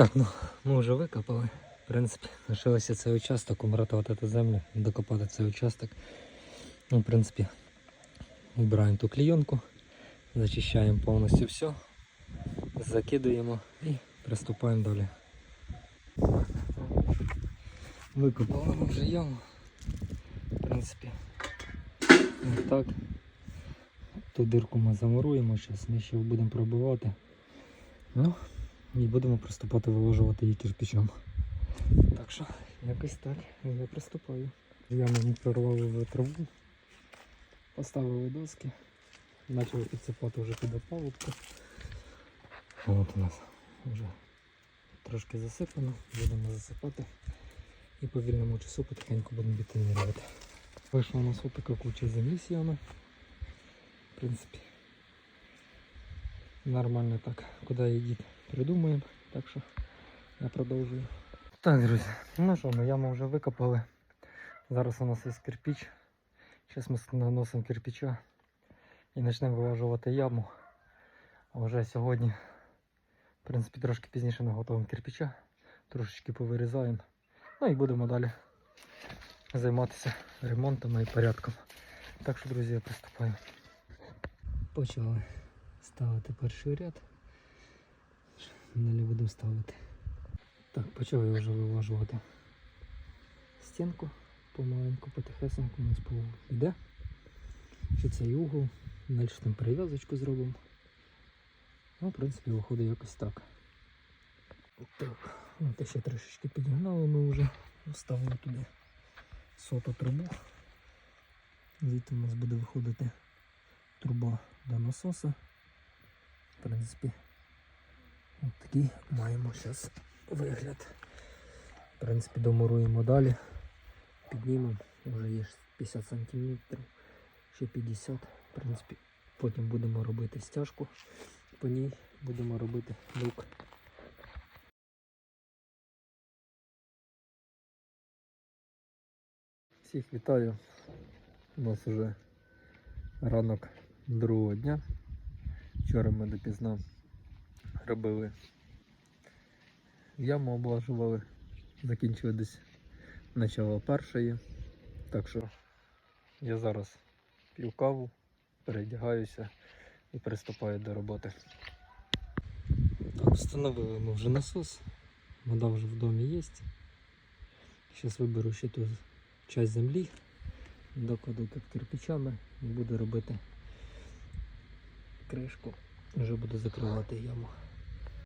Так, ну ми вже викопали. В принципі, лишилося цей участок, умратувати цю землю, докопати цей участок. Ну, в принципі, вбираємо ту клійонку, зачищаємо повністю все, закидуємо і приступаємо далі. Викопали ми вже яму. В принципі, так. Ту дирку ми замуруємо, зараз ми ще будемо пробивати. Ну, і будемо приступати виложувати її кирпичом. Так що, якось так я приступаю. Яму ми прорвали траву, поставили доски, почали підсипати вже під опалубку. От у нас вже трошки засипано, будемо засипати і по вільному часу потихеньку будемо бетонувати. Вийшла у нас ось така куча землі ями. В принципі, нормально так, куди її придумаємо. Так що я продовжую. Так, друзі, ну що, ми яму вже викопали. Зараз у нас є кирпіч. Зараз ми наносимо кирпича і почнемо виважувати яму. А вже сьогодні, в принципі, трошки пізніше наготовимо кирпича, трошечки повирізаємо. Ну і будемо далі займатися ремонтом і порядком. Так що, друзі, я приступаю. Почали ставити перший ряд. Далі будемо ставити. Так, почав я вже виважувати стінку помаленьку, потихесеньку у нас йде. Ще цей угол. Далі там перев'язочку зробимо. Ну, в принципі, виходить якось так. Так, от ще трошечки підігнали ми вже, вставили туди соту трубу. Звідти у нас буде виходити труба до насоса. В принципі, от такий маємо зараз вигляд. В принципі, домуруємо далі. Піднімемо, вже є 50 см, ще 50 В принципі, потім будемо робити стяжку, по ній будемо робити люк. Всіх вітаю. У нас вже ранок другого дня. Вчора ми допізна робили яму облажували, закінчили десь начало першої. Так що я зараз п'ю каву, передягаюся і приступаю до роботи. Встановили ми вже насос, вода вже в домі є. Зараз виберу ще ту часть землі, докладу тут кирпичами і буду робити кришку. Вже буду закривати яму.